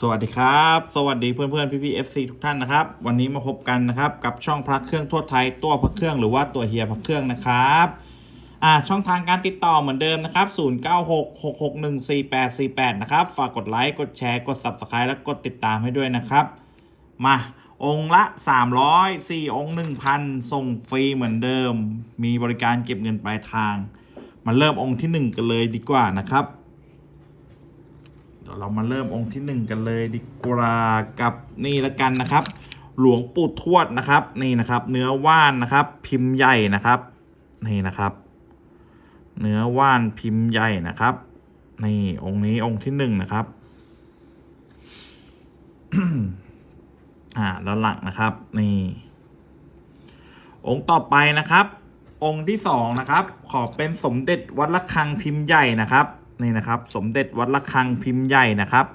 สวัสดีครับ สวัสดีเพื่อนเพื่อนพี่พีเอฟซีทุกท่านนะครับ วันนี้มาพบกันนะครับกับช่องพระเครื่องทั่วไทยตัวพระเครื่องหรือว่าตัวเฮียพระเครื่องนะครับอ่าช่องทางการติดต่อเหมือนเดิมนะครับ 0966614848 นะครับ ฝากกดไลค์ กดแชร์ กด Subscribe และกดติดตามให้ด้วยนะครับ มาองค์ละ 300 4 องค์ 1,000 ส่งฟรีเหมือนเดิม มีบริการเก็บเงินปลายทาง มาเริ่มองค์ที่ 1 กันเลยดีกว่านะครับ เรามาเริ่มองค์ที่หนึ่งกันเลยดีกว่ากับนี่ละกันนะครับ หลวงปู่ทวดนะครับ นี่นะครับ เนื้อว่านนะครับ พิมพ์ใหญ่นะครับนี่นะครับ เนื้อว่านพิมพ์ใหญ่นะครับนี่องค์นี้องค์ที่หนึ่งนะครับอ่าด้านหลังนะครับ นี่ องค์ต่อไปนะครับ องค์ที่สองนะครับ ขอเป็นสมเด็จวัดระฆังพิมพ์ใหญ่นะครับ นี่นะครับ สมเด็จวัดระฆังพิมพ์ใหญ่นะครับ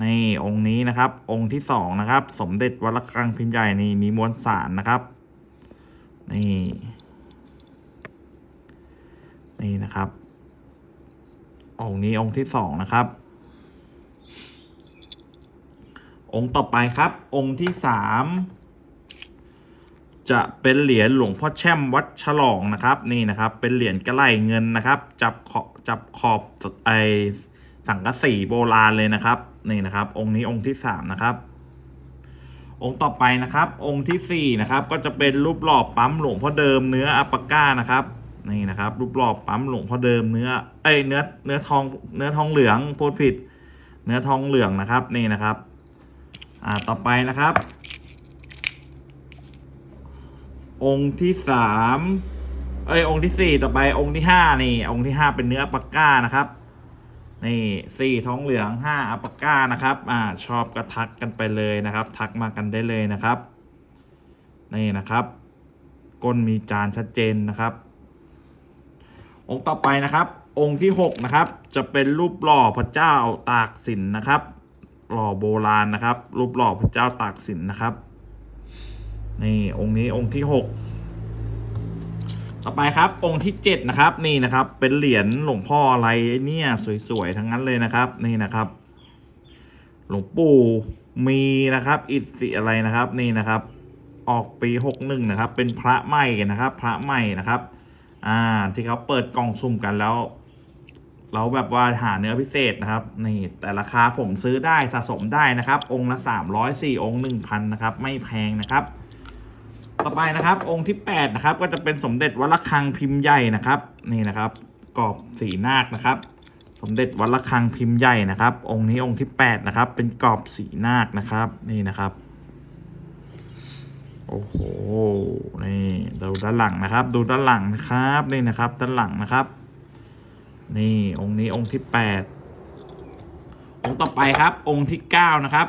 ในองค์นี้นะครับ องค์ที่สองนะครับ สมเด็จวัดระฆังพิมพ์ใหญ่นี่มีมวลสารนะครับ นี่นี่นะครับ องค์นี้องค์ที่สองนะครับ องค์ต่อไปครับ องค์ที่สามจะเป็นเหรียญหลวงพ่อแช่มวัดฉลองนะครับ นี่นะครับ เป็นเหรียญกระไหลเงินนะครับ จับขอบ จับขอบไอสังกะสีโบราณเลยนะครับ นี่นะครับ องค์นี้องค์ที่สามนะครับ องค์ต่อไปนะครับ องค์ที่สี่นะครับ ก็จะเป็นรูปหล่อปั๊มหลวงพ่อเดิมเนื้ออัปาก้านะครับนี่นะครับ รูปหล่อปั๊มหลวงพ่อเดิมเนื้อเอ้ยเนื้อเนื้อทองเนื้อทองเหลืองพูดผิด เนื้อทองเหลืองนะครับ นี่นะครับ อ่าต่อไปนะครับ องค์ที่สาม เอ้ยองค์ที่สี่ต่อไปองค์ที่ห้านี่ องค์ที่ห้าเป็นเนื้ออัปปาก้านะครับ นี่สี่ท้องเหลืองห้าอัปปาก้านะครับ อ่า ชอบก็ทักกันไปเลยนะครับ ทักมากันได้เลยนะครับ นี่นะครับ ก้นมีจานชัดเจนนะครับ องค์ต่อไปนะครับ องค์ที่หกนะครับ จะเป็นรูปหล่อพระเจ้าตากสินนะครับ หล่อโบราณนะครับ รูปหล่อพระเจ้าตากสินนะครับ นี่องค์นี้องค์ที่หก ต่อไปครับองค์ที่เจ็ดนะครับนี่นะครับ เป็นเหรียญหลวงพ่ออะไรเนี่ยสวย ๆ ทั้งนั้นเลยนะครับนี่นะครับ หลวงปู่มีนะครับ อิสิอะไรนะครับนี่นะครับ ออกปีหกหนึ่งนะครับ เป็นพระใหม่นะครับ พระใหม่นะครับ อ่าที่เขาเปิดกล่องสุ่มกันแล้ว เราแบบว่าหาเนื้อพิเศษนะครับนี่แต่ราคาผมซื้อได้สะสมได้นะครับ องค์ละ304องค์1,000นะครับ ไม่แพงนะครับ ต่อไปนะครับ องค์ที่8นะครับก็จะเป็นสมเด็จวัดระฆังพิมพ์ใหญ่นะครับ นี่นะครับกรอบสีนาคนะครับ สมเด็จวัดระฆังพิมพ์ใหญ่นะครับ องค์นี้องค์ที่8นะครับเป็นกรอบสีนาคนะครับ นี่นะครับโอ้โหนี่ดูด้านหลังนะครับ ดูด้านหลังนะครับนี่นะครับด้านหลังนะครับ นี่องค์นี้องค์ที่ 8 องค์ต่อไปครับ องค์ที่9นะครับ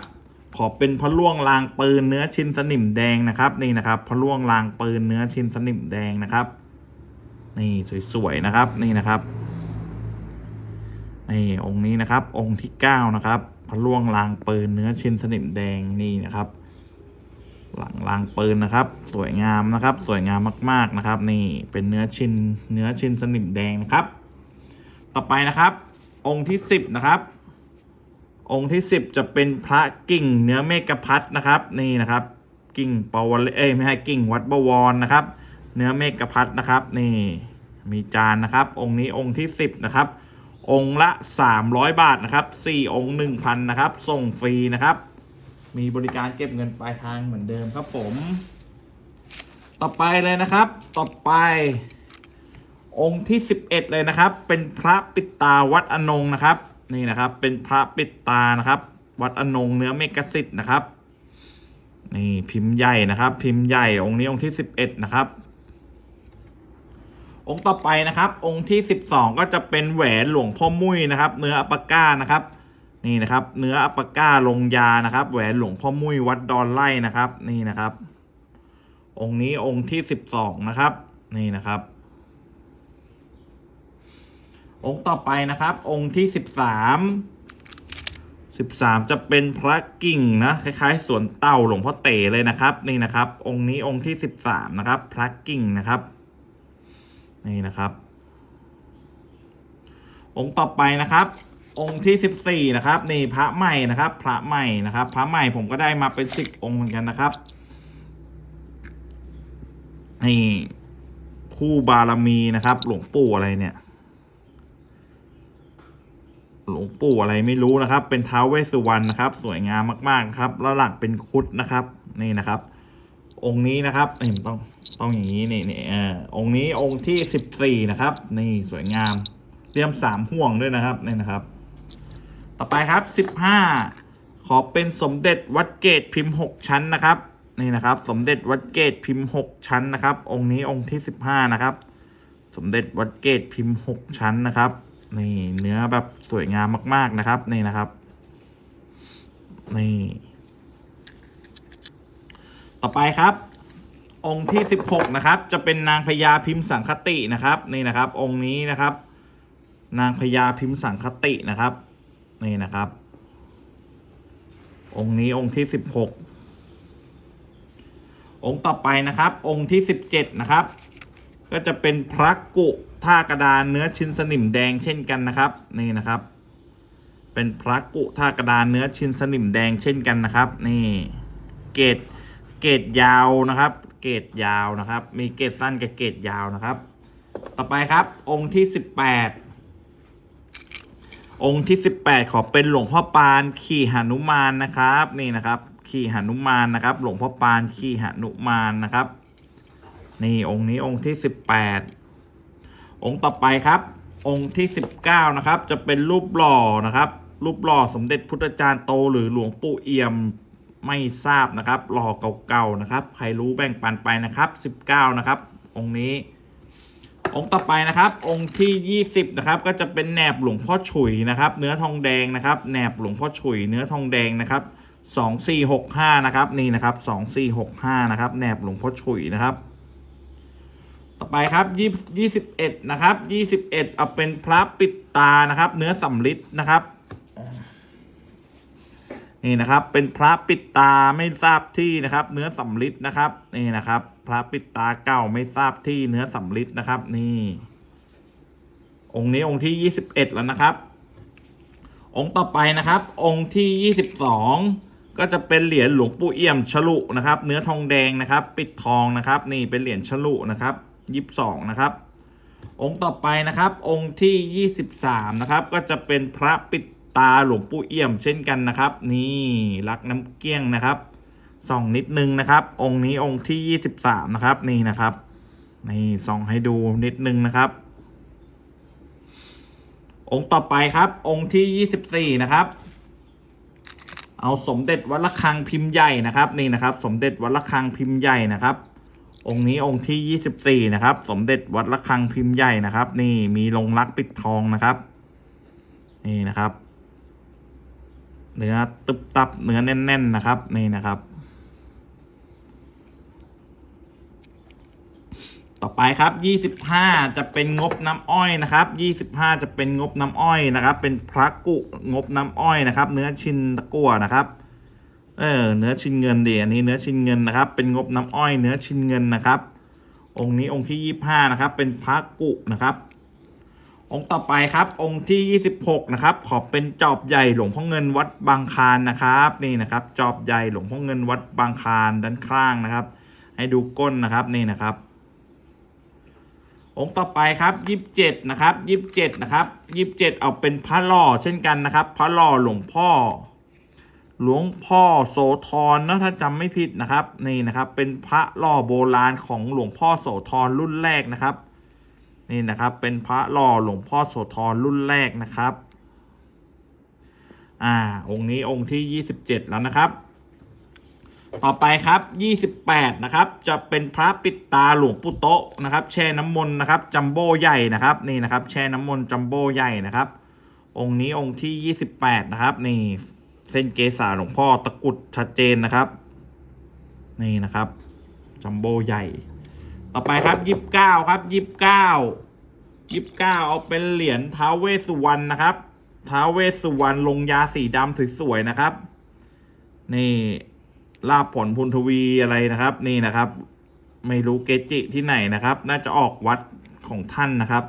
ขอเป็นพระล่วงลางปืนเนื้อชิ้นสนิมแดงนะครับนี่นะครับพระล่วงลางปืนเนื้อชิ้นสนิมแดงนะครับ นี่สวยๆนะครับนี่นะครับนี่องค์นี้นะครับ องค์ที่เก้านะครับพระล่วงลางปืนเนื้อชิ้นสนิมแดงนี่นะครับ หลังลางปืนนะครับ สวยงามนะครับ สวยงามมาก ๆนะครับ นี่เป็นเนื้อชิ้นเนื้อชิ้นสนิมแดงนะครับ ต่อไปนะครับ องค์ที่สิบนะครับ องค์ที่สิบจะเป็นพระกิ่งเนื้อเมกพัทนะครับ นี่นะครับ กิ่งปวารเอ้ยไม่ใช่กิ่งวัดบวรนะครับ เนื้อเมกพัทนะครับ นี่มีจานนะครับ องค์นี้องค์ที่สิบนะครับ องค์ละสามร้อยบาทนะครับสี่องค์หนึ่งพันนะครับ ส่งฟรีนะครับ มีบริการเก็บเงินปลายทางเหมือนเดิมครับผม ต่อไปเลยนะครับ ต่อไปองค์ที่ 11 เลยนะครับ เป็นพระปิตาวัดอนงนะครับ นี่นะครับ เป็นพระปิดตานะครับ วัดอนงเนื้อเมกสิทธ์นะครับ นี่พิมพ์ใหญ่นะครับ พิมพ์ใหญ่องค์นี้องค์ที่11นะครับ องค์ต่อไปนะครับ องค์ที่12ก็จะเป็นแหวนหลวงพ่อมุ้ยนะครับ เนื้ออัปาก้านะครับ นี่นะครับ เนื้ออัปาก้าลงยานะครับ แหวนหลวงพ่อมุ้ยวัดดอนไล่นะครับ นี่นะครับ องค์นี้องค์ที่12นะครับ นี่นะครับ องค์ต่อไปนะครับ องค์ที่สิบสามสิบสามจะเป็นพระกิ่งนะคล้ายๆสวนเต่าหลวงพ่อเต๋เลยนะครับ นี่นะครับ องค์นี้องค์ที่สิบสามนะครับ พระกิ่งนะครับ นี่นะครับ องค์ต่อไปนะครับ องค์ที่สิบสี่นะครับ นี่พระใหม่นะครับ พระใหม่นะครับ พระใหม่ผมก็ได้มาเป็นสิบองค์เหมือนกันนะครับนี่คู่บารมีนะครับ หลวงปู่อะไรเนี่ย หลวงปู่อะไรไม่รู้นะครับ เป็นท้าวเวสสุวรรณนะครับ สวยงามมากๆครับแล้วหลักเป็นคุดนะครับ นี่นะครับ องค์นี้นะครับนี่ต้องต้องอย่างนี้นี่นี่เออองค์นี้องค์ที่สิบสี่นะครับ นี่สวยงามเตรียมสามห่วงด้วยนะครับนี่นะครับ ต่อไปครับสิบห้าขอเป็นสมเด็จวัดเกตพิมพ์หกชั้นนะครับนี่นะครับ สมเด็จวัดเกตพิมพ์หกชั้นนะครับ องค์นี้องค์ที่สิบห้านะครับ สมเด็จวัดเกตพิมพ์หกชั้นนะครับ นี่เนื้อแบบสวยงามมาก ๆนะครับ นี่นะครับ นี่ ต่อไปครับ องค์ที่สิบหกนะครับ จะเป็นนางพญาพิมพ์สังคตินะครับ นี่นะครับ องค์นี้นะครับ นางพญาพิมพ์สังคตินะครับ นี่นะครับ องค์นี้องค์ที่สิบหกองค์ต่อไปนะครับ องค์ที่สิบเจ็ดนะครับ ก็จะเป็นพระกุท่ากระดานเนื้อชิ้นสนิมแดงเช่นกันนะครับนี่นะครับ เป็นพระกุท่ากระดานเนื้อชิ้นสนิมแดงเช่นกันนะครับ นี่เกรดเกรดยาวนะครับ เกรดยาวนะครับ มีเกรดสั้นกับเกรดยาวนะครับ ต่อไปครับองค์ที่สิบแปดองค์ที่สิบแปดขอเป็นหลวงพ่อปานขี่หนุมานนะครับ นี่นะครับ ขี่หนุมานนะครับ หลวงพ่อปานขี่หนุมานนะครับ นี่องค์นี้องค์ที่สิบแปดองค์ต่อไปครับ องค์ที่สิบเก้านะครับ จะเป็นรูปหล่อนะครับ รูปหล่อสมเด็จพุทธจารย์โตหรือหลวงปู่เอี่ยมไม่ทราบนะครับหล่อเก่าๆนะครับ ใครรู้แบ่งปันไปนะครับสิบเก้านะครับ องค์นี้ องค์ต่อไปนะครับ องค์ที่ยี่สิบนะครับ ก็จะเป็นแหนบหลวงพ่อฉุยนะครับ เนื้อทองแดงนะครับแหนบหลวงพ่อฉุย เนื้อทองแดงนะครับสองสี่หกห้านะครับนี่นะครับสองสี่หกห้านะครับแหนบหลวงพ่อฉุยนะครับ ต่อไปครับยี่ยี่สิบเอ็ดนะครับยี่สิบเอ็ดเอาเป็นพระปิดตานะครับ เนื้อสำริดนะครับนี่นะครับ เป็นพระปิดตาไม่ทราบที่นะครับ เนื้อสำริดนะครับนี่นะครับ พระปิดตาเก่าไม่ทราบที่เนื้อสำริดนะครับ นี่ องค์นี้องค์ที่ยี่สิบเอ็ดแล้วนะครับ องค์ต่อไปนะครับ องค์ที่ยี่สิบสองก็จะเป็นเหรียญหลวงปู่เอี่ยมฉลุนะครับ เนื้อทองแดงนะครับ ปิดทองนะครับ นี่เป็นเหรียญฉลุนะครับ ยี่สิบสองนะครับ องค์ต่อไปนะครับ องค์ที่ยี่สิบสามนะครับ ก็จะเป็นพระปิดตาหลวงปู่เอี่ยมเช่นกันนะครับ นี่รักน้ำเกี้ยงนะครับส่องนิดนึงนะครับ องค์นี้องค์ที่ยี่สิบสามนะครับ นี่นะครับนี่ส่องให้ดูนิดนึงนะครับ องค์ต่อไปครับ องค์ที่ยี่สิบสี่นะครับ เอาสมเด็จวัดระฆังพิมพ์ใหญ่นะครับ นี่นะครับ สมเด็จวัดระฆังพิมพ์ใหญ่นะครับ องค์นี้องค์ที่ยี่สิบสี่นะครับ สมเด็จวัดระฆังพิมพ์ใหญ่นะครับ นี่มีลงรักปิดทองนะครับ นี่นะครับเนื้อตึบตับเนื้อแน่น ๆ นะครับ นี่นะครับ ต่อไปครับยี่สิบห้าจะเป็นงบน้ำอ้อยนะครับยี่สิบห้าจะเป็นงบน้ำอ้อยนะครับ เป็นพระกุงบน้ำอ้อยนะครับ เนื้อชินตะกั่วนะครับ เออเนื้อชิ้นเงินดีอันนี้เนื้อชิ้นเงินนะครับ เป็นงบน้ำอ้อยเนื้อชิ้นเงินนะครับ องค์นี้องค์ที่ยี่ห้านะครับ เป็นพระกุนะครับ องค์ต่อไปครับ องค์ที่ยี่สิบหกนะครับ ขอบเป็นจอบใหญ่หลวงพ่อเงินวัดบางคารนะครับ นี่นะครับ จอบใหญ่หลวงพ่อเงินวัดบางคารด้านข้างนะครับ ให้ดูก้นนะครับนี่นะครับ องค์ต่อไปครับยี่สิบเจ็ดนะครับยี่สิบเจ็ดนะครับยี่สิบเจ็ดเอาเป็นพระหล่อเช่นกันนะครับ พระหล่อหลวงพ่อ หลวงพ่อโสธรนะถ้าจำไม่ผิดนะครับนี่นะครับ เป็นพระล่อโบราณของหลวงพ่อโสธรรุ่นแรกนะครับ นี่นะครับ เป็นพระล่อหลวงพ่อโสธรรุ่นแรกนะครับ อ่า องค์นี้องค์ที่ยี่สิบเจ็ดแล้วนะครับ ต่อไปครับยี่สิบแปดนะครับ จะเป็นพระปิดตาหลวงปู่โตะนะครับ แช่น้ำมนต์นะครับจัมโบ้ใหญ่นะครับ นี่นะครับ แช่น้ำมนต์จัมโบ้ใหญ่นะครับ องค์นี้องค์ที่ยี่สิบแปดนะครับ นี่ เส้นเกษาหลวงพ่อตะกุดชัดเจนนะครับ นี่นะครับจัมโบ้ใหญ่ ต่อไปครับยี่สิบเก้าครับยี่สิบเก้ายี่สิบเก้าเอาเป็นเหรียญท้าวเวสุวรรณนะครับท้าวเวสสุวรรณลงยาสีดำสวยๆนะครับ นี่ลาบผลพุนทวีอะไรนะครับ นี่นะครับ ไม่รู้เกจิที่ไหนนะครับ น่าจะออกวัดของท่านนะครับ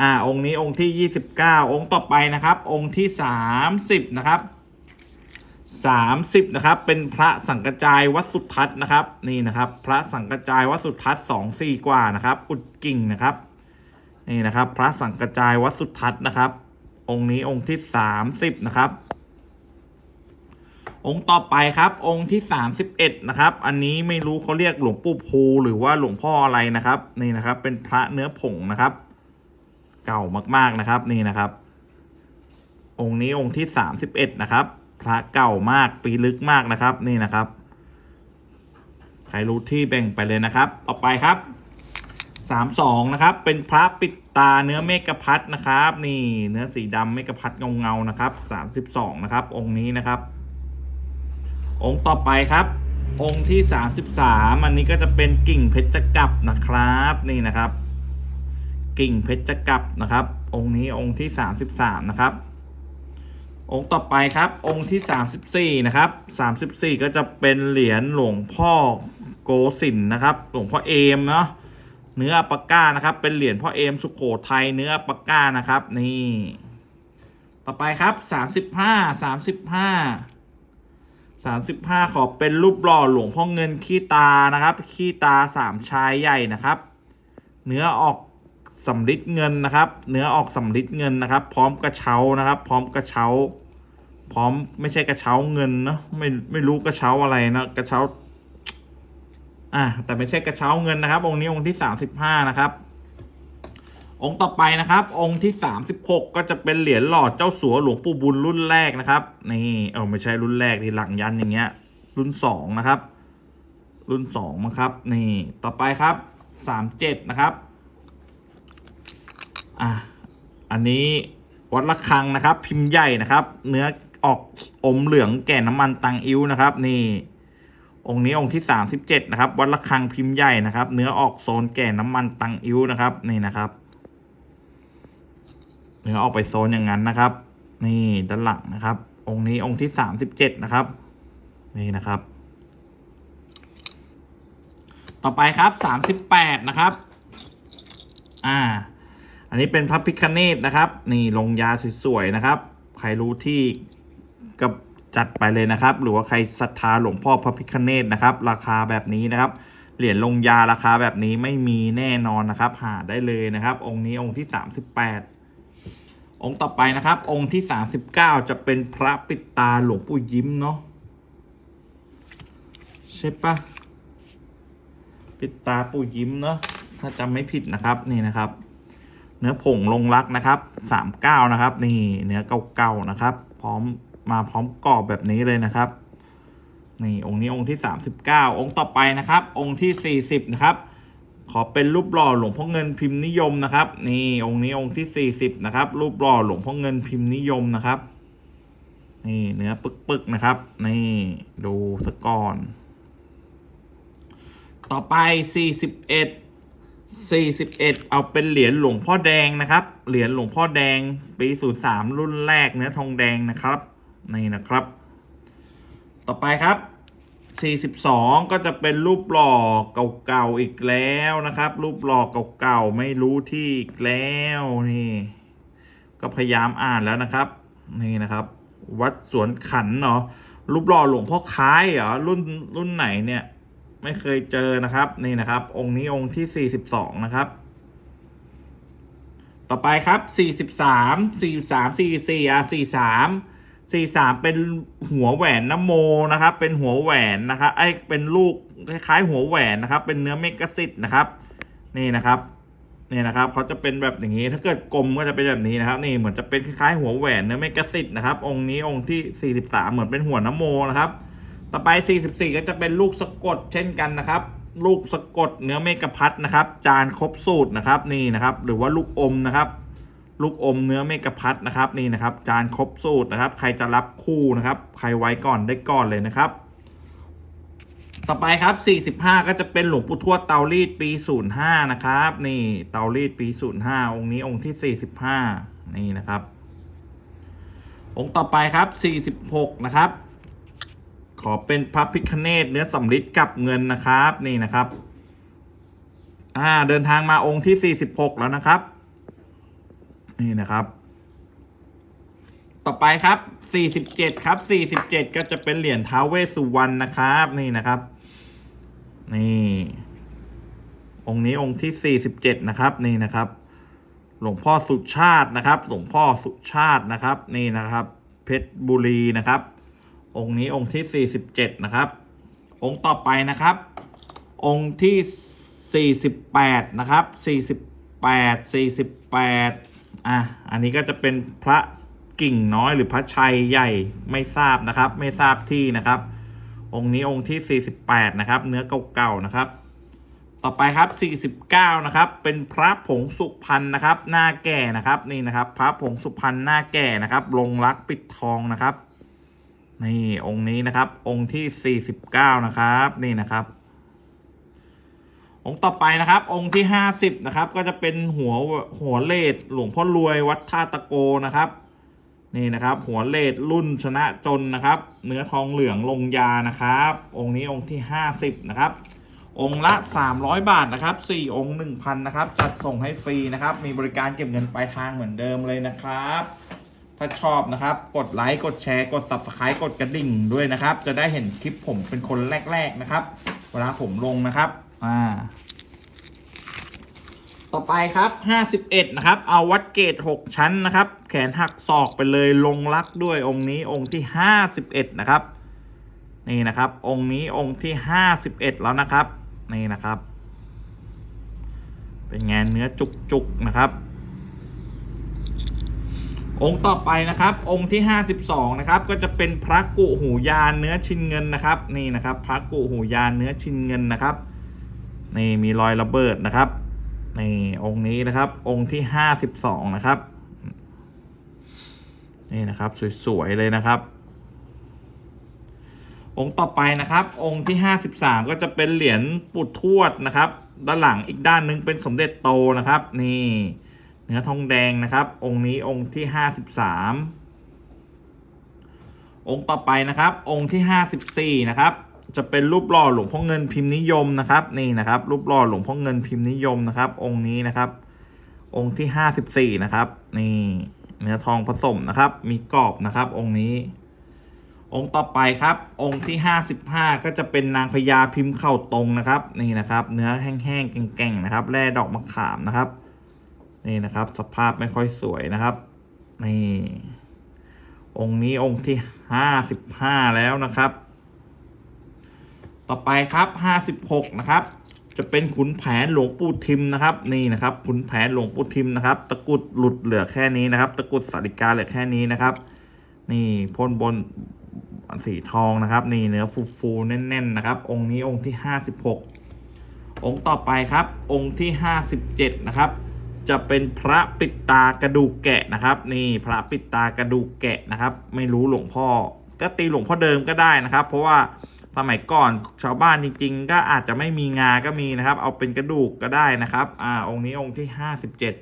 อ่า องค์นี้องค์ที่ยี่สิบเก้าองค์ต่อไปนะครับ องค์ที่สามสิบนะครับ สามสิบนะครับเป็นพระสังกจายวัดสุทัศน์นะครับนี่นะครับ พระสังกจายวัดสุทัศน์สองสี่กว่านะครับ อุดกิ่งนะครับนี่นะครับ พระสังกจายวัดสุทัศน์นะครับ องค์นี้องค์ที่สามสิบนะครับ องค์ต่อไปครับ องค์ที่สามสิบเอ็ดนะครับ อันนี้ไม่รู้เขาเรียกหลวงปู่ภูหรือว่าหลวงพ่ออะไรนะครับนี่นะครับ เป็นพระเนื้อผงนะครับ เก่ามากๆนะครับนี่นะครับ องค์นี้องค์ที่สามสิบเอ็ดนะครับ ระเก่ามากปีลึกมากนะครับนี่นะครับ ใครรู้ที่แบ่งไปเลยนะครับ ต่อไปครับสามสองนะครับ เป็นพระปิดตาเนื้อเมกะพัดนะครับ นี่เนื้อสีดำเมกะพัดเงาเงาๆนะครับสามสิบสองนะครับ องค์นี้นะครับ องค์ต่อไปครับ องค์ที่สามสิบสามอันนี้ก็จะเป็นกิ่งเพชรกับนะครับ นี่นะครับ กิ่งเพชรกับนะครับ องค์นี้องค์ที่สามสิบสามนะครับ องค์ต่อไปครับ องค์ที่สามสิบสี่นะครับสามสิบสี่ก็จะเป็นเหรียญหลวงพ่อโกสินนะครับ หลวงพ่อเอมเนาะเนื้อปะก้านะครับ เป็นเหรียญพ่อเอมสุโขทัยเนื้อปะก้านะครับ นี่ ต่อไปครับสามสิบห้าสามสิบห้าสามสิบห้าขอเป็นรูปหล่อหลวงพ่อเงินขี้ตานะครับ ขี้ตาสามชายใหญ่นะครับ เนื้อออก สำริดเงินนะครับ เนื้อออกสำริดเงินนะครับ พร้อมกระเช้านะครับ พร้อมกระเช้า พร้อมไม่ใช่กระเช้าเงินเนอะไม่ไม่รู้กระเช้าอะไรนะกระเช้า อะแต่ไม่ใช่กระเช้าเงินนะครับ องค์นี้องค์ที่สามสิบห้านะครับ องค์ต่อไปนะครับ องค์ที่สามสิบหกก็จะเป็นเหรียญหลอดเจ้าสัวหลวงปู่บุญรุ่นแรกนะครับนี่เออไม่ใช่รุ่นแรกที่หลังยันอย่างเงี้ย รุ่นสองนะครับ รุ่นสองมั้งครับ นี่ต่อไปครับสามเจ็ดนะครับ อะอันนี้วัดระฆังนะครับ พิมพ์ใหญ่นะครับ เนื้อออกอมเหลืองแก่น้ำมันตังอิ้วนะครับ นี่ องค์นี้องค์ที่สามสิบเจ็ดนะครับ วัดระฆังพิมพ์ใหญ่นะครับ เนื้อออกโซนแก่น้ำมันตังอิ้วนะครับ นี่นะครับ เนื้อออกไปโซนอย่างนั้นนะครับ นี่ด้านหลังนะครับ องค์นี้องค์ที่สามสิบเจ็ดนะครับ นี่นะครับ ต่อไปครับสามสิบแปดนะครับ อ่า อันนี้เป็นพระพิคเนตนะครับ นี่ลงยาสวยๆนะครับ ใครรู้ที่ก็จัดไปเลยนะครับ หรือว่าใครศรัทธาหลวงพ่อพระพิคเนตนะครับ ราคาแบบนี้นะครับ เหรียญลงยาราคาแบบนี้ไม่มีแน่นอนนะครับ หาได้เลยนะครับ องค์นี้องค์ที่สามสิบแปดองค์ต่อไปนะครับ องค์ที่สามสิบเก้าจะเป็นพระปิดตาหลวงปู่ยิ้มเนาะใช่ปะปิดตาปู่ยิ้มเนาะถ้าจำไม่ผิดนะครับนี่นะครับ เนื้อผงลงรักนะครับสามเก้านะครับ นี่เนื้อเก่าๆนะครับ พร้อมมาพร้อมกรอบแบบนี้เลยนะครับ นี่องค์นี้องค์ที่สามสิบเก้าองค์ต่อไปนะครับ องค์ที่สี่สิบนะครับ ขอเป็นรูปหล่อหลวงพ่อเงินพิมพ์นิยมนะครับ นี่องค์นี้องค์ที่สี่สิบนะครับ รูปหล่อหลวงพ่อเงินพิมพ์นิยมนะครับนี่เนื้อปึกๆนะครับ นี่ดูสะก่อน ต่อไปสี่สิบเอ็ด 41 เอาเป็นเหรียญหลวงพ่อแดงนะครับ เหรียญหลวงพ่อแดงปี03รุ่นแรกเนื้อทองแดงนะครับนี่นะครับ ต่อไปครับ 42 ก็จะเป็นรูปหล่อเก่าๆอีกแล้วนะครับ รูปหล่อเก่าๆไม่รู้ที่อีกแล้วนี่ ก็พยายามอ่านแล้วนะครับ นี่นะครับ วัดสวนขันเนาะรูปหล่อหลวงพ่อคล้ายเหรอรุ่นรุ่นไหนเนี่ย ไม่เคยเจอนะครับ นี่นะครับ องค์นี้องค์ที่ 42 นะครับ ต่อไปครับ 43 43 44อะ43 43 เป็นหัวแหวนนโมนะครับ เป็นหัวแหวนนะครับไอ้เป็นลูกคล้ายๆ หัวแหวนนะครับ เป็นเนื้อเมกะซิตนะครับ นี่นะครับนี่นะครับเขาจะเป็นแบบอย่างนี้ ถ้าเกิดกลมก็จะเป็นแบบนี้นะครับ นี่เหมือนจะเป็นคล้ายๆหัวแหวนเนื้อเมกะซิตนะครับ องค์นี้องค์ที่ 43 เหมือนเป็นหัวนโมนะครับ ต่อไป 44 ก็จะเป็นลูกสะกดเช่นกันนะครับ ลูกสะกดเนื้อเมกะพัดนะครับ จานครบสูตรนะครับนี่นะครับ หรือว่าลูกอมนะครับ ลูกอมเนื้อเมกะพัดนะครับนี่นะครับ จานครบสูตรนะครับ ใครจะรับคู่นะครับ ใครไว้ก่อนได้ก่อนเลยนะครับ ต่อไปครับ 45 ก็จะเป็นหลวงปู่ทวดเตารีดปี 05 นะครับ นี่เตารีดปี 05 องค์นี้องค์ที่ 45 นี่นะครับ องค์ต่อไปครับ 46 นะครับ อเป็นพระพิคเนตเนื้อสำริดกับเงินนะครับนี่นะครับอ่าเดินทางมาองค์ที่ 46 แล้วนะครับ นี่นะครับ ต่อไปครับ 47 ครับ 47 ก็จะเป็นเหรียญท้าเวสสุวรรณนะครับ นี่นะครับ นี่ องค์นี้องค์ที่ 47 นะครับ นี่นะครับ หลวงพ่อสุชาตินะครับ หลวงพ่อสุชาตินะครับ นี่นะครับ เพชรบุรีนะครับ องค์นี้องค์ที่ 47 นะครับ องค์ต่อไปนะครับ องค์ที่ 48 นะครับ 48 48 อะ อันนี้ก็จะเป็นพระกิ่งน้อยหรือพระชัยใหญ่ไม่ทราบนะครับ ไม่ทราบที่นะครับ องค์นี้องค์ที่ 48 นะครับ เนื้อเก่าๆนะครับ ต่อไปครับ 49 นะครับ เป็นพระผงสุพรรณนะครับ หน้าแก่นะครับนี่นะครับ พระผงสุพรรณหน้าแก่นะครับ ลงรักปิดทองนะครับ นี่องค์นี้นะครับ องค์ที่ 49 นะครับ นี่นะครับ องค์ต่อไปนะครับ องค์ที่ 50 นะครับ ก็จะเป็นหัวหัวเลดหลวงพ่อรวยวัดท่าตะโกนะครับนี่นะครับ หัวเลดรุ่นชนะจนนะครับ เนื้อทองเหลืองลงยานะครับ องค์นี้องค์ที่ 50 นะครับ องค์ละ 300 บาทนะครับ4องค์ 1,000 นะครับ จัดส่งให้ฟรีนะครับ มีบริการเก็บเงินปลายทางเหมือนเดิมเลยนะครับ ถ้าชอบนะครับ กดไลค์กดแชร์กด subscribe กดกระดิ่งด้วยนะครับ จะได้เห็นคลิปผมเป็นคนแรก ๆนะครับ เวลาผมลงนะครับอ่าต่อไปครับ 51 นะครับ เอาวัดเกต 6 ชั้นนะครับ แขนหักศอกไปเลยลงลักด้วยองค์นี้องค์ที่ 51 นะครับ นี่นะครับ องค์นี้องค์ที่ 51 แล้วนะครับ นี่นะครับ เป็นงานเนื้อจุกๆนะครับ องค์ต่อไปนะครับ องค์ที่ 52 นะครับ ก็จะเป็นพระกุหูยานเนื้อชินเงินนะครับ นี่นะครับพระกุหูยานเนื้อชินเงินนะครับนี่มีรอยระเบิดนะครับนี่องค์นี้นะครับ องค์ที่ 52 นะครับนี่นะครับสวยๆเลยนะครับ องค์ต่อไปนะครับ องค์ที่ 53 ก็จะเป็นเหรียญปุดทวดนะครับ ด้านหลังอีกด้านหนึงเป็นสมเด็จโตนะครับ นี่ เนื้อทองแดงนะครับ องค์นี้องค์ที่ 53 องค์ต่อไปนะครับ องค์ที่ 54 นะครับ จะเป็นรูปหล่อหลวงพ่อเงินพิมพ์นิยมนะครับ นี่นะครับ รูปหล่อหลวงพ่อเงินพิมพ์นิยมนะครับ องค์นี้นะครับ องค์ที่ 54 นะครับ นี่เนื้อทองผสมนะครับ มีกรอบนะครับ องค์นี้ องค์ต่อไปครับ องค์ที่ 55 ก็จะเป็นนางพญาพิมพ์เข่าตรงนะครับ นี่นะครับ เนื้อแห้งๆแก่งๆนะครับแร่ดอกมะขามนะครับ นี่นะครับ สภาพไม่ค่อยสวยนะครับ นี่ องค์นี้องค์ที่55แล้วนะครับ ต่อไปครับ56นะครับ จะเป็นขุนแผนหลวงปู่ทิมนะครับ นี่นะครับ ขุนแผนหลวงปู่ทิมนะครับ ตะกรุดหลุดเหลือแค่นี้นะครับ ตะกรุดสาริกาเหลือแค่นี้นะครับ นี่พ่นบนสีทองนะครับ นี่เนื้อฟูฟูๆแน่น ๆ นะครับ องค์นี้องค์ที่56องค์ต่อไปครับ องค์ที่57นะครับ จะเป็นพระปิดตากระดูกแกะนะครับ นี่พระปิดตากระดูกแกะนะครับ ไม่รู้หลวงพ่อ ก็ตีหลวงพ่อเดิมก็ได้นะครับ เพราะว่าสมัยก่อนชาวบ้านจริง ๆ ก็อาจจะไม่มีงาก็มีนะครับ เอาเป็นกระดูกก็ได้นะครับอ่าองค์นี้องค์ที่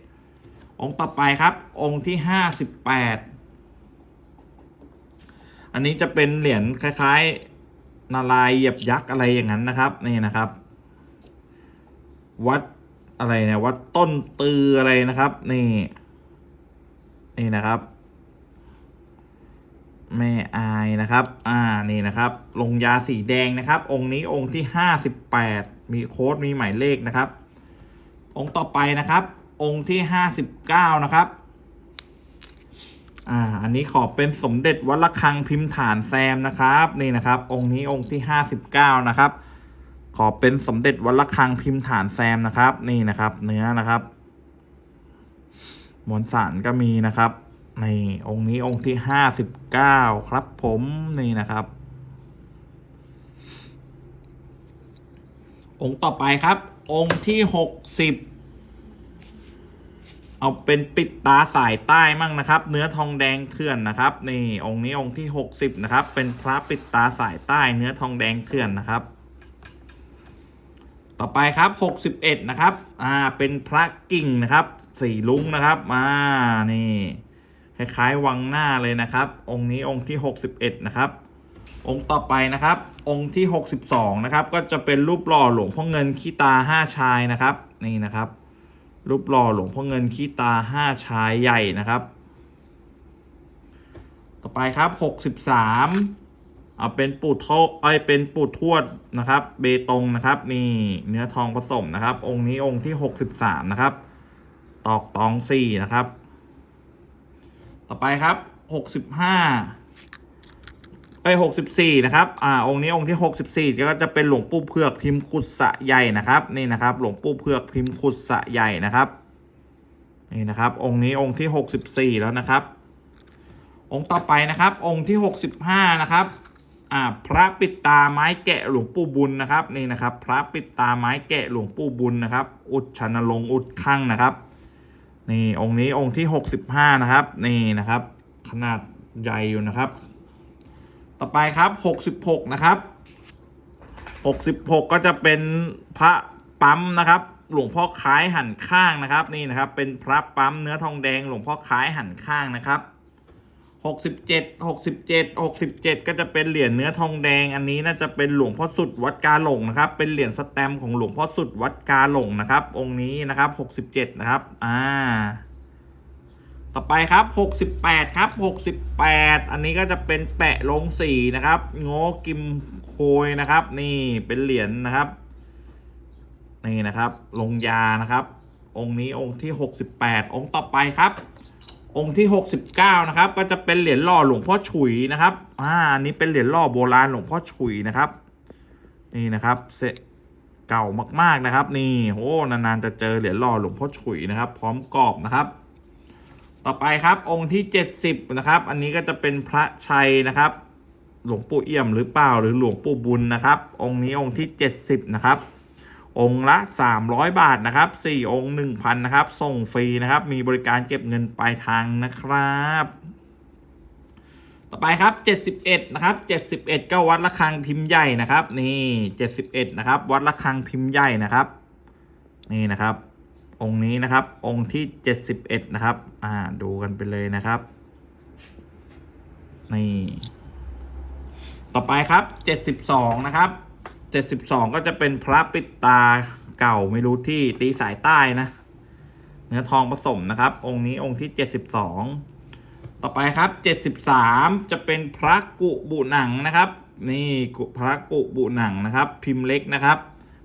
57 องค์ต่อไปครับ องค์ที่ 58 อันนี้จะเป็นเหรียญคล้ายๆ นารายเหยียบยักษ์อะไรอย่างนั้นนะครับ นี่นะครับ วัด อะไรนี่ยวัดต้นตืออะไรนะครับ นี่ นี่นะครับ แม่อายนะครับ อ่านี่นะครับ ลงยาสีแดงนะครับ องค์นี้องค์ที่ห้าสิบแปดมีโค้ดมีหมายเลขนะครับ องค์ต่อไปนะครับ องค์ที่ห้าสิบเก้านะครับอ่า อันนี้ขอเป็นสมเด็จวัดระฆังพิมพ์ฐานแซมนะครับ นี่นะครับ องค์นี้องค์ที่ห้าสิบเก้านะครับ ขอเป็นสมเด็จวัดระฆังพิมพ์ฐานแซมนะครับ นี่นะครับ เนื้อนะครับมวลสารก็มีนะครับ ในองค์นี้องค์ที่ห้าสิบเก้าครับผมนี่นะครับ องค์ต่อไปครับ องค์ที่หกสิบเอาเป็นปิดตาสายใต้มั่งนะครับ เนื้อทองแดงเขื่อนนะครับ นี่องค์นี้องค์ที่หกสิบนะครับ เป็นพระปิดตาสายใต้เนื้อทองแดงเขื่อนนะครับ ต่อไปครับ 61 นะครับ อ่า เป็นพระกิ่งนะครับสีลุงนะครับ มานี่ คล้ายๆ วังหน้าเลยนะครับ องค์นี้องค์ที่ 61 นะครับ องค์ต่อไปนะครับ องค์ที่ 62 นะครับ ก็จะเป็นรูปหล่อหลวงพ่อเงินขี้ตาห้าชายนะครับ นี่นะครับ รูปหล่อหลวงพ่อเงินขี้ตาห้าชายใหญ่นะครับ ต่อไปครับหกสิบสาม เอาเป็นปูดโทไอเป็นปูดทวดนะครับ เบตงนะครับ นี่เนื้อทองผสมนะครับ องค์นี้องค์ที่หกสิบสามนะครับ ตอกตองสี่นะครับ ต่อไปครับหกสิบห้าไอหกสิบสี่นะครับ อ่า องค์นี้องค์ที่หกสิบสี่ก็จะเป็นหลวงปู่เผือกพิมพ์ขุดสะใหญ่นะครับ นี่นะครับ หลวงปู่เผือกพิมพ์ขุดสะใหญ่นะครับ นี่นะครับ องค์นี้องค์ที่หกสิบสี่แล้วนะครับ องค์ต่อไปนะครับ องค์ที่หกสิบห้านะครับ อ่าพระปิดตาไม้แกะหลวงปู่บุญนะครับนี่นะครับ พระปิดตาไม้แกะหลวงปู่บุญนะครับ อุดชนลงอุดข้างนะครับนี่องค์นี้องค์ที่หกสิบห้านะครับนี่นะครับ ขนาดใหญ่อยู่นะครับ ต่อไปครับหกสิบหกนะครับหกสิบหกก็จะเป็นพระปั๊มนะครับหลวงพ่อคล้ายหันข้างนะครับ นี่นะครับ เป็นพระปั๊มเนื้อทองแดงหลวงพ่อคล้ายหันข้างนะครับ หกสิบเจ็ดหกสิบเจ็ดหกสิบเจ็ดก็จะเป็นเหรียญเนื้อทองแดง อันนี้น่าจะเป็นหลวงพ่อสุดวัดกาหลงนะครับ เป็นเหรียญสแตมของหลวงพ่อสุดวัดกาหลงนะครับ องค์นี้นะครับหกสิบเจ็ดนะครับ อ่า ต่อไปครับหกสิบแปดครับหกสิบแปดอันนี้ก็จะเป็นแปะลงสีนะครับ โง่กิมโคยนะครับ นี่เป็นเหรียญนะครับ นี่นะครับ ลงยานะครับ องค์นี้องค์ที่หกสิบแปดองค์ต่อไปครับ องค์ที่หกสิบเก้านะครับ ก็จะเป็นเหรียญหล่อหลวงพ่อฉุยนะครับ อ่าอันนี้เป็นเหรียญหล่อโบราณหลวงพ่อฉุยนะครับ นี่นะครับเสเก่ามากๆนะครับ นี่โอ้นานๆจะเจอเหรียญหล่อหลวงพ่อฉุยนะครับ พร้อมกรอบนะครับ ต่อไปครับองค์ที่ 70 นะครับ อันนี้ก็จะเป็นพระชัยนะครับ หลวงปู่เอี่ยมหรือเปล่าหรือหลวงปู่บุญนะครับ องค์นี้องค์ที่ 70 นะครับ องค์ละ 300 บาทนะครับ 4 องค์ 1,000นะครับ ส่งฟรีนะครับ มีบริการเก็บเงินปลายทางนะครับ ต่อไปครับ 71 นะครับ 71 ก็วัดระฆังพิมพ์ใหญ่นะครับ นี่ 71 นะครับ วัดระฆังพิมพ์ใหญ่นะครับ นี่นะครับ องค์นี้นะครับ องค์ที่ 71 นะครับ อ่า ดูกันไปเลยนะครับ นี่ ต่อไปครับ 72 นะครับ 72ก็จะเป็นพระปิดตาเก่าไม่รู้ที่ตีสายใต้นะ เนื้อทองผสมนะครับ องค์นี้องค์ที่72ต่อไปครับ73จะเป็นพระกุบุหนังนะครับ นี่พระกุบุหนังนะครับ พิมพ์เล็กนะครับ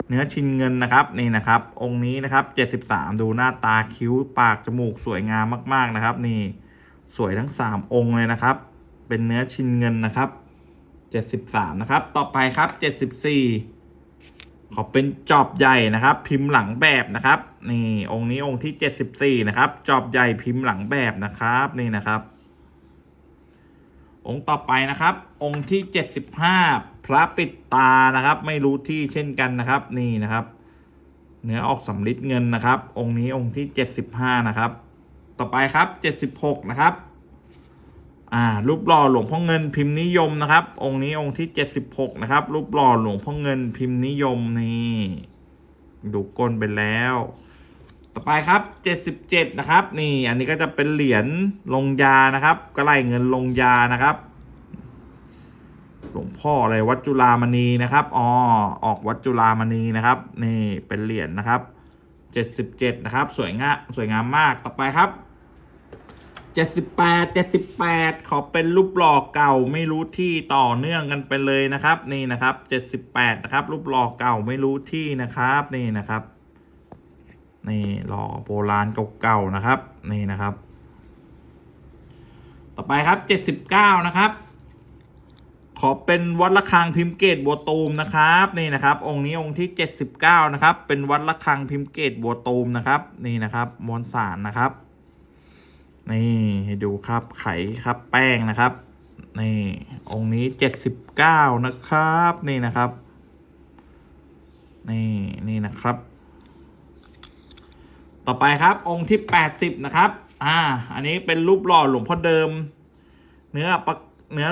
เนื้อชินเงินนะครับนี่นะครับ องค์นี้นะครับ73ดูหน้าตาคิ้วปากจมูกสวยงามมาก ๆนะครับ นี่สวยทั้ง3องค์เลยนะครับ เป็นเนื้อชินเงินนะครับ 73 นะครับ ต่อไปครับ 74 ขอเป็นจอบใหญ่นะครับ พิมพ์หลังแบบนะครับ นี่องค์นี้องค์ที่ 74 นะครับ จอบใหญ่พิมพ์หลังแบบนะครับนี่นะครับ องค์ต่อไปนะครับ องค์ที่ 75 พระปิดตานะครับ ไม่รู้ที่เช่นกันนะครับ นี่นะครับ เนื้อออกสำลิดเงินนะครับ องค์นี้องค์ที่ 75 นะครับ ต่อไปครับ 76 นะครับ อ่ารูปหล่อหลวงพ่อเงินพิมพ์นิยมนะครับ องค์นี้องค์ที่ 76 นะครับ รูปหล่อหลวงพ่อเงินพิมพ์นิยมนี่ดูก้นไปแล้ว ต่อไปครับ 77 นะครับ นี่อันนี้ก็จะเป็นเหรียญลงยานะครับกระไรเงินลงยานะครับ หลวงพ่ออะไรวัดจุฬามณีนะครับอ๋อออกวัดจุฬามณีนะครับ นี่เป็นเหรียญนะครับ 77 นะครับ สวยงามสวยงามมากต่อไปครับ 78 78ขอเป็นรูปหล่อเก่าไม่รู้ที่ต่อเนื่องกันไปเลยนะครับ นี่นะครับ78นะครับ รูปหล่อเก่าไม่รู้ที่นะครับ นี่นะครับ นี่หล่อโบราณเก่าๆนะครับ นี่นะครับ ต่อไปครับ79นะครับ ขอเป็นวัดระฆังพิมพ์เกตบัวตูมนะครับ นี่นะครับ องค์นี้องค์ที่79นะครับ เป็นวัดระฆังพิมพ์เกตบัวตูมนะครับ นี่นะครับมวลสารนะครับ นี่ให้ดูครับไข่ครับแป้งนะครับ นี่ องค์นี้79นะครับ นี่นะครับ นี่นี่นะครับ ต่อไปครับองค์ที่80นะครับ อ่า อันนี้เป็นรูปหล่อหลวงพ่อเดิม เนื้อปะเนื้อ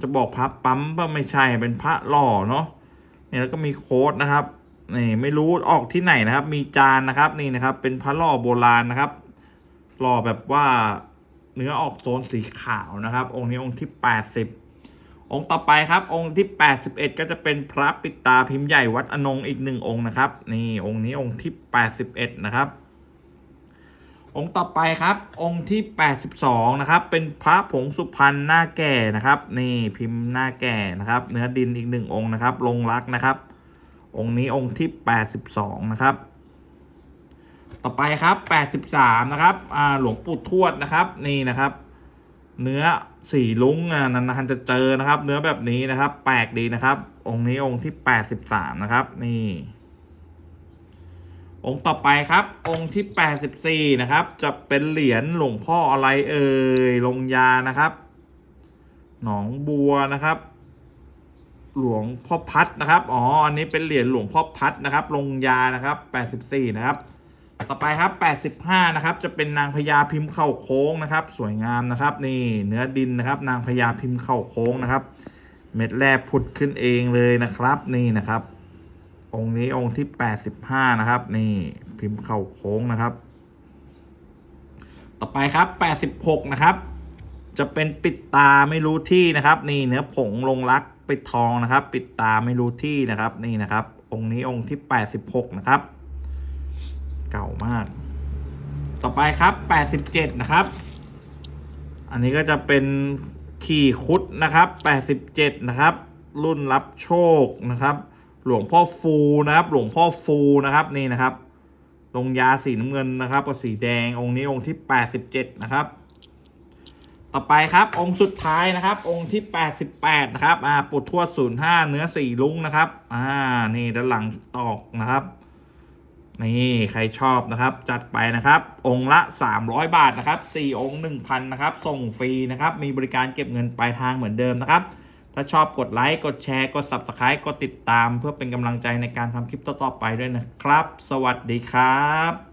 จะบอกพระปั๊มก็ไม่ใช่เป็นพระหล่อเนาะนี่แล้วก็มีโค้ดนะครับนี่ไม่รู้ออกที่ไหนนะครับ มีจานนะครับ นี่นะครับ เป็นพระหล่อโบราณนะครับ หล่อแบบว่าเนื้อออกโซนสีขาวนะครับ องค์นี้องค์ที่ 80 องค์ต่อไปครับ องค์ที่ 81 ก็จะเป็นพระปิตาพิมพ์ใหญ่วัดอนงอีกหนึ่งองค์นะครับ นี่องค์นี้องค์ที่ 81 นะครับ องค์ต่อไปครับ องค์ที่ 82 นะครับ เป็นพระผงสุพรรณหน้าแก่นะครับ นี่พิมพ์หน้าแก่นะครับ เนื้อดินอีกหนึ่งองค์นะครับ ลงรักนะครับ องค์นี้องค์ที่ 82 นะครับ ต่อไปครับ 83 นะครับอ่าหลวงปู่ทวดนะครับ นี่นะครับ เนื้อสีลุงอะนานๆจะเจอนะครับ เนื้อแบบนี้นะครับ แปลกดีนะครับ องค์นี้องค์ที่ 83 นะครับ นี่ องค์ต่อไปครับ องค์ที่ 84 นะครับ จะเป็นเหรียญหลวงพ่ออะไรเอ่ยลงยานะครับ หนองบัวนะครับหลวงพ่อพัดนะครับ อ๋อ อันนี้เป็นเหรียญหลวงพ่อพัดนะครับ ลงยานะครับ 84 นะครับ ต่อไปครับ 85 นะครับ จะเป็นนางพญาพิมพ์เข่าโค้งนะครับ สวยงามนะครับ นี่เนื้อดินนะครับ นางพญาพิมพ์เข่าโค้งนะครับ เม็ดแรกผุดขึ้นเองเลยนะครับ นี่นะครับ องค์นี้องค์ที่ 85 นะครับ นี่พิมพ์เข่าโค้งนะครับ ต่อไปครับ 86 นะครับ จะเป็นปิดตาไม่รู้ที่นะครับ นี่เนื้อผงลงรักปิดทองนะครับ ปิดตาไม่รู้ที่นะครับ นี่นะครับ องค์นี้องค์ที่ 86 นะครับ เก่ามาก ต่อไปครับ87นะครับ อันนี้ก็จะเป็นขี่คุดนะครับ87นะครับ รุ่นรับโชคนะครับ หลวงพ่อฟูนะครับ หลวงพ่อฟูนะครับนี่นะครับลงยาสีน้ำเงินนะครับกับสีแดงองค์นี้องค์ที่87นะครับต่อไปครับองค์สุดท้ายนะครับ องค์ที่ 88 นะครับอ่าปุดทวด05 เนื้อสีลุงนะครับ อ่านี่ด้านหลังตอกนะครับ นี่ใครชอบนะครับ จัดไปนะครับ องค์ละ 300 บาทนะครับ4องค์1,000นะครับ ส่งฟรีนะครับ มีบริการเก็บเงินปลายทางเหมือนเดิมนะครับ ถ้าชอบกดไลค์ กดแชร์ กด Subscribe กดติดตาม เพื่อเป็นกำลังใจในการทำคลิปต่อๆไปด้วยนะครับ สวัสดีครับ